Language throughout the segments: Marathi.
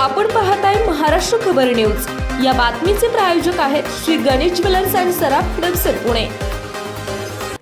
आपण पाहताय महाराष्ट्र खबर न्यूज. या बातमीचे प्रायोजक आहेत श्री गणेश ज्वेलर्स अँड सराफ हडपसर पुणे.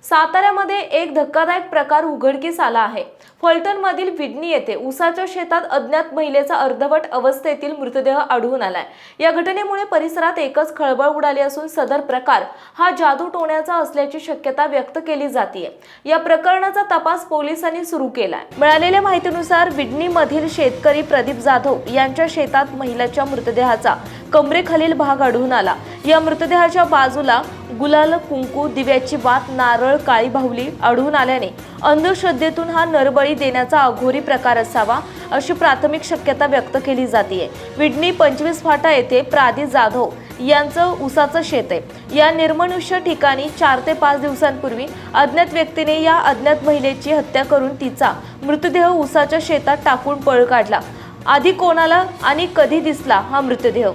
साताऱ्यामध्ये एक धक्कादायक प्रकार उघडकीस आला आहे. फलटणमधील विडणी येथे उसाच्या शेतात अज्ञात महिलेचा अर्धवट अवस्थेतील मृतदेह आढळून आलाय. या घटनेमुळे परिसरात एकच खळबळ उडाली असून सदर प्रकार हा जादू टोण्याचा असल्याची शक्यता व्यक्त केली जाते या प्रकरणाचा तपास पोलिसांनी सुरू केलाय. मिळालेल्या माहितीनुसार विडणीमधील शेतकरी प्रदीप जाधव यांच्या शेतात महिलेच्या मृतदेहाचा कमरेखालील भाग आढळून आला. या मृतदेहाच्या बाजूला गुलाल कुंकू दिव्याची बात नारळ काळी बाहुली आढळून आल्याने अंधश्रद्धेतून हा नरबळी देण्याचा अघोरी प्रकार असावा अशी प्राथमिक शक्यता व्यक्त केली जाते विडणी पंचवीस फाटा येथे प्रादी जाधव यांचं उसाचं शेत आहे. या निर्मनुष्य ठिकाणी चार ते पाच दिवसांपूर्वी अज्ञात व्यक्तीने या अज्ञात महिलेची हत्या करून तिचा मृतदेह उसाच्या शेतात टाकून पळ काढला. आधी कोणाला आणि कधी दिसला हा मृतदेह?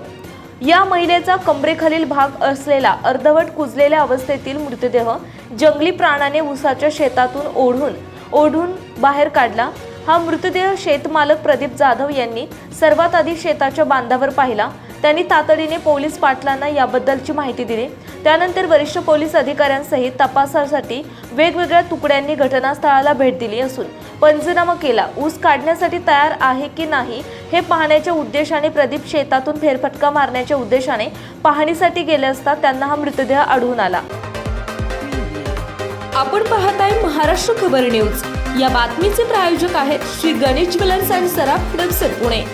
या महिलेचा कमरेखालील भाग असलेला अर्धवट कुजलेल्या अवस्थेतील मृतदेह जंगली प्राण्याने उसाच्या शेतातून ओढून ओढून बाहेर काढला. हा मृतदेह शेतमालक प्रदीप जाधव यांनी सर्वात आधी शेताच्या बांधावर पाहिला. त्यांनी तातडीने पोलीस पाटलांना याबद्दलची माहिती दिली. त्यानंतर वरिष्ठ पोलीस अधिकाऱ्यांसहित तपासासाठी वेगवेगळ्या तुकड्यांनी घटनास्थळाला भेट दिली असून पंचनामा केला ऊस काढण्यासाठी तयार आहे की नाही हे पाहण्याच्या उद्देशाने प्रदीप शेतातून फेरफटका मारण्याच्या उद्देशाने पाहणीसाठी गेले असता त्यांना हा मृतदेह आढळून आला. आपण पाहत आहे महाराष्ट्र खबर न्यूज. या बातमीचे प्रायोजक आहेत श्री गणेश ज्वेलर्स अँड सराफ हडपसर पुणे.